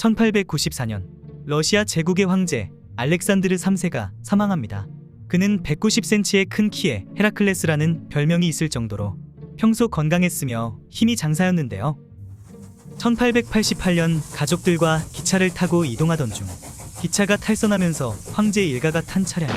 1894년 러시아 제국의 황제 알렉산드르 3세가 사망합니다. 그는 190cm의 큰 키에 헤라클레스라는 별명이 있을 정도로 평소 건강했으며 힘이 장사였는데요. 1888년 가족들과 기차를 타고 이동하던 중 기차가 탈선하면서 황제 일가가 탄 차량이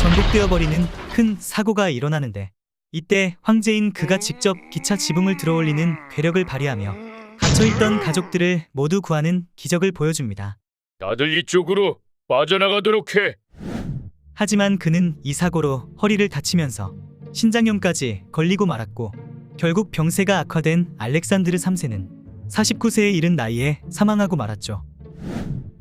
전복되어 버리는 큰 사고가 일어나는데 이때 황제인 그가 직접 기차 지붕을 들어올리는 괴력을 발휘하며 갇혀 있던 가족들을 모두 구하는 기적을 보여줍니다. 다들 이쪽으로 빠져나가도록 해. 하지만 그는 이 사고로 허리를 다치면서 신장염까지 걸리고 말았고 결국 병세가 악화된 알렉산드르 3세는 49세에 이른 나이에 사망하고 말았죠.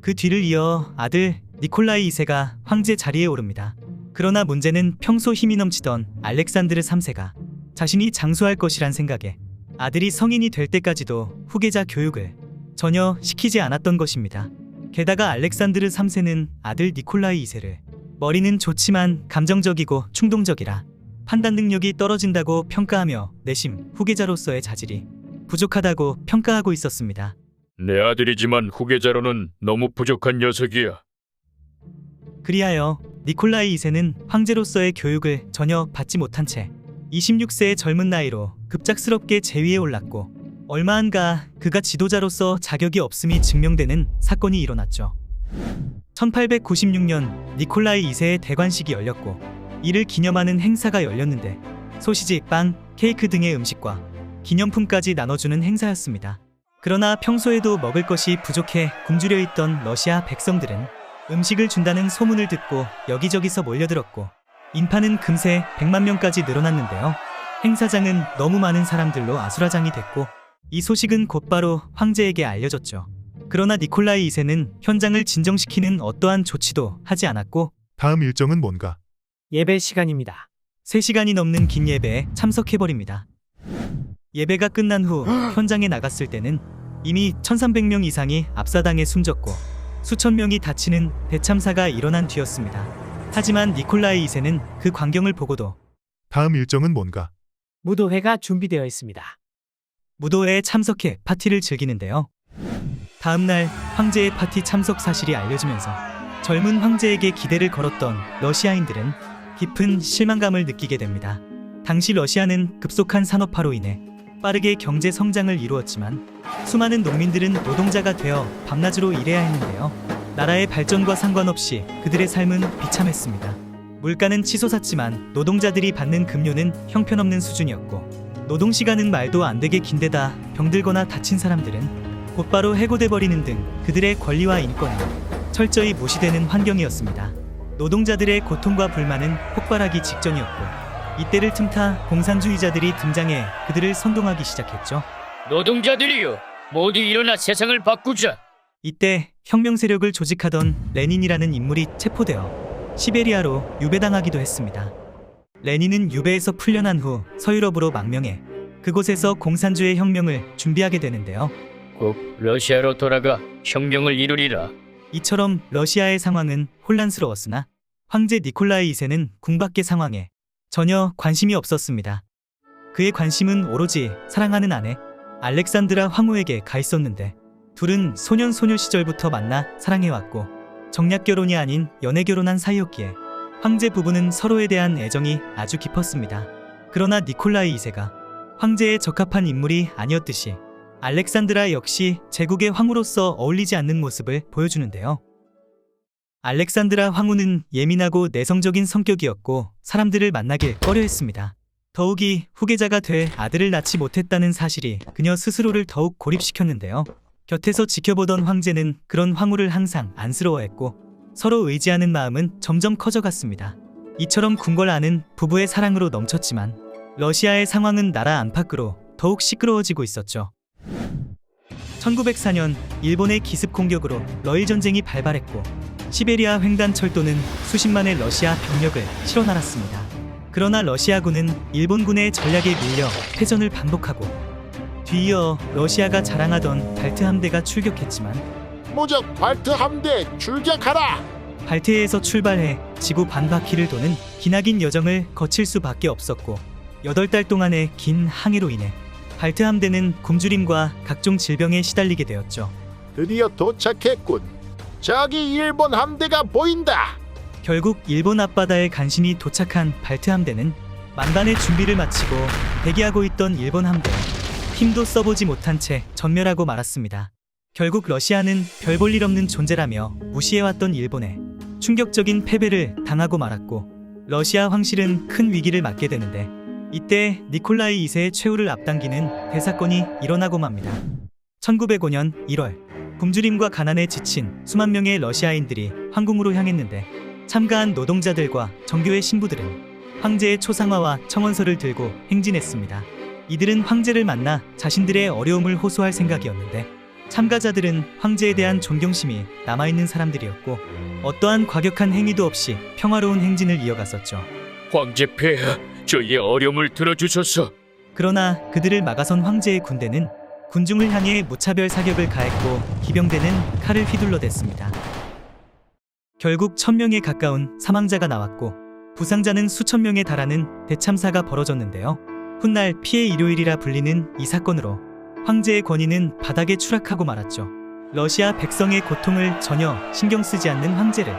그 뒤를 이어 아들 니콜라이 2세가 황제 자리에 오릅니다. 그러나 문제는 평소 힘이 넘치던 알렉산드르 3세가 자신이 장수할 것이란 생각에 아들이 성인이 될 때까지도 후계자 교육을 전혀 시키지 않았던 것입니다. 게다가 알렉산드르 3세는 아들 니콜라이 2세를 머리는 좋지만 감정적이고 충동적이라 판단 능력이 떨어진다고 평가하며 내심 후계자로서의 자질이 부족하다고 평가하고 있었습니다. 내 아들이지만 후계자로는 너무 부족한 녀석이야. 그리하여 니콜라이 2세는 황제로서의 교육을 전혀 받지 못한 채 26세의 젊은 나이로 급작스럽게 재위에 올랐고 얼마 안가 그가 지도자로서 자격이 없음이 증명되는 사건이 일어났죠. 1896년 니콜라이 2세의 대관식이 열렸고 이를 기념하는 행사가 열렸는데 소시지, 빵, 케이크 등의 음식과 기념품까지 나눠주는 행사였습니다. 그러나 평소에도 먹을 것이 부족해 굶주려 있던 러시아 백성들은 음식을 준다는 소문을 듣고 여기저기서 몰려들었고 인파는 금세 100만 명까지 늘어났는데요. 행사장은 너무 많은 사람들로 아수라장이 됐고 이 소식은 곧바로 황제에게 알려졌죠. 그러나 니콜라이 2세는 현장을 진정시키는 어떠한 조치도 하지 않았고 다음 일정은 뭔가? 예배 시간입니다. 3시간이 넘는 긴 예배에 참석해버립니다. 예배가 끝난 후 현장에 나갔을 때는 이미 1300명 이상이 압사당해 숨졌고 수천 명이 다치는 대참사가 일어난 뒤였습니다. 하지만 니콜라이 2세는 그 광경을 보고도 다음 일정은 뭔가? 무도회가 준비되어 있습니다. 무도회에 참석해 파티를 즐기는데요. 다음 날 황제의 파티 참석 사실이 알려지면서 젊은 황제에게 기대를 걸었던 러시아인들은 깊은 실망감을 느끼게 됩니다. 당시 러시아는 급속한 산업화로 인해 빠르게 경제 성장을 이루었지만 수많은 농민들은 노동자가 되어 밤낮으로 일해야 했는데요. 나라의 발전과 상관없이 그들의 삶은 비참했습니다. 물가는 치솟았지만 노동자들이 받는 급료는 형편없는 수준이었고 노동 시간은 말도 안 되게 긴데다 병들거나 다친 사람들은 곧바로 해고돼 버리는 등 그들의 권리와 인권이 철저히 무시되는 환경이었습니다. 노동자들의 고통과 불만은 폭발하기 직전이었고 이때를 틈타 공산주의자들이 등장해 그들을 선동하기 시작했죠. 노동자들이여, 모두 일어나 세상을 바꾸자. 이때 혁명 세력을 조직하던 레닌이라는 인물이 체포되어 시베리아로 유배당하기도 했습니다. 레닌은 유배에서 풀려난 후 서유럽으로 망명해 그곳에서 공산주의 혁명을 준비하게 되는데요. 꼭 러시아로 돌아가 혁명을 이루리라. 이처럼 러시아의 상황은 혼란스러웠으나 황제 니콜라이 2세는 궁밖의 상황에 전혀 관심이 없었습니다. 그의 관심은 오로지 사랑하는 아내 알렉산드라 황후에게 가 있었는데 둘은 소년 소녀 시절부터 만나 사랑해왔고 정략 결혼이 아닌 연애 결혼한 사이였기에 황제 부부는 서로에 대한 애정이 아주 깊었습니다. 그러나 니콜라이 2세가 황제에 적합한 인물이 아니었듯이 알렉산드라 역시 제국의 황후로서 어울리지 않는 모습을 보여주는데요. 알렉산드라 황후는 예민하고 내성적인 성격이었고 사람들을 만나길 꺼려했습니다. 더욱이 후계자가 될 아들을 낳지 못했다는 사실이 그녀 스스로를 더욱 고립시켰는데요. 곁에서 지켜보던 황제는 그런 황후를 항상 안쓰러워했고 서로 의지하는 마음은 점점 커져갔습니다. 이처럼 궁궐 안은 부부의 사랑으로 넘쳤지만 러시아의 상황은 나라 안팎으로 더욱 시끄러워지고 있었죠. 1904년 일본의 기습 공격으로 러일 전쟁이 발발했고 시베리아 횡단 철도는 수십만의 러시아 병력을 실어 날았습니다. 그러나 러시아군은 일본군의 전략에 밀려 패전을 반복하고 뒤이어 러시아가 자랑하던 발트 함대가 출격했지만 무적 발트 함대 출격하라. 발트해에서 출발해 지구 반바퀴를 도는 기나긴 여정을 거칠 수밖에 없었고 8달 동안의 긴 항해로 인해 발트 함대는 굶주림과 각종 질병에 시달리게 되었죠. 드디어 도착했군. 저기 일본 함대가 보인다. 결국 일본 앞바다에 간신히 도착한 발트 함대는 만반의 준비를 마치고 대기하고 있던 일본 함대 힘도 써보지 못한 채 전멸하고 말았습니다. 결국 러시아는 별 볼 일 없는 존재라며 무시해왔던 일본에 충격적인 패배를 당하고 말았고 러시아 황실은 큰 위기를 맞게 되는데 이때 니콜라이 2세의 최후를 앞당기는 대사건이 일어나고 맙니다. 1905년 1월 굶주림과 가난에 지친 수만 명의 러시아인들이 황궁으로 향했는데 참가한 노동자들과 정교회 신부들은 황제의 초상화와 청원서를 들고 행진했습니다. 이들은 황제를 만나 자신들의 어려움을 호소할 생각이었는데 참가자들은 황제에 대한 존경심이 남아있는 사람들이었고 어떠한 과격한 행위도 없이 평화로운 행진을 이어갔었죠. 황제 폐하, 저희의 어려움을 들어주소서. 그러나 그들을 막아선 황제의 군대는 군중을 향해 무차별 사격을 가했고 기병대는 칼을 휘둘러댔습니다. 결국 천명에 가까운 사망자가 나왔고 부상자는 수천 명에 달하는 대참사가 벌어졌는데요. 훗날 피해 일요일이라 불리는 이 사건으로 황제의 권위는 바닥에 추락하고 말았죠. 러시아 백성의 고통을 전혀 신경 쓰지 않는 황제를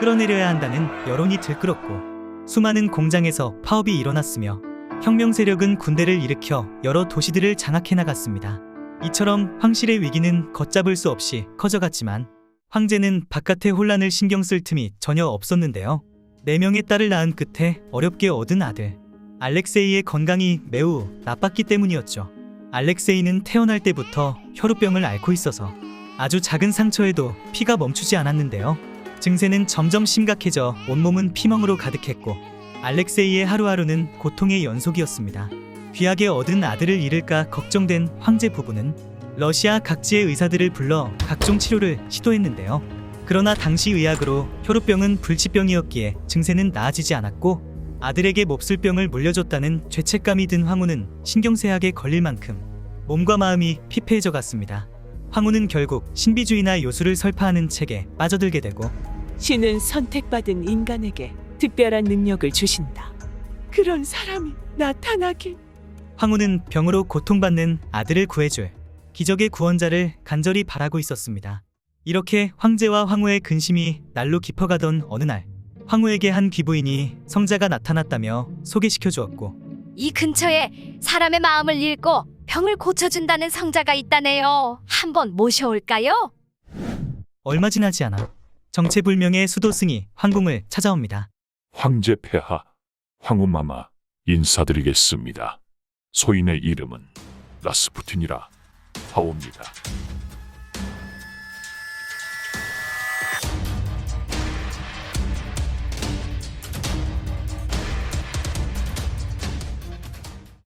끌어내려야 한다는 여론이 들끓었고 수많은 공장에서 파업이 일어났으며 혁명 세력은 군대를 일으켜 여러 도시들을 장악해 나갔습니다. 이처럼 황실의 위기는 걷잡을 수 없이 커져갔지만 황제는 바깥의 혼란을 신경 쓸 틈이 전혀 없었는데요. 네 명의 딸을 낳은 끝에 어렵게 얻은 아들 알렉세이의 건강이 매우 나빴기 때문이었죠. 알렉세이는 태어날 때부터 혈우병을 앓고 있어서 아주 작은 상처에도 피가 멈추지 않았는데요. 증세는 점점 심각해져 온몸은 피멍으로 가득했고 알렉세이의 하루하루는 고통의 연속이었습니다. 귀하게 얻은 아들을 잃을까 걱정된 황제 부부는 러시아 각지의 의사들을 불러 각종 치료를 시도했는데요. 그러나 당시 의학으로 혈우병은 불치병이었기에 증세는 나아지지 않았고 아들에게 몹쓸 병을 물려줬다는 죄책감이 든 황후는 신경쇠약에 걸릴 만큼 몸과 마음이 피폐해져 갔습니다. 황후는 결국 신비주의나 요술을 설파하는 책에 빠져들게 되고 신은 선택받은 인간에게 특별한 능력을 주신다. 그런 사람이 나타나길. 황후는 병으로 고통받는 아들을 구해줄 기적의 구원자를 간절히 바라고 있었습니다. 이렇게 황제와 황후의 근심이 날로 깊어가던 어느 날 황후에게 한 귀부인이 성자가 나타났다며 소개시켜 주었고 이 근처에 사람의 마음을 읽고 병을 고쳐준다는 성자가 있다네요. 한번 모셔올까요? 얼마 지나지 않아 정체불명의 수도승이 황궁을 찾아옵니다. 황제 폐하, 황후마마 인사드리겠습니다. 소인의 이름은 라스푸틴이라 하옵니다.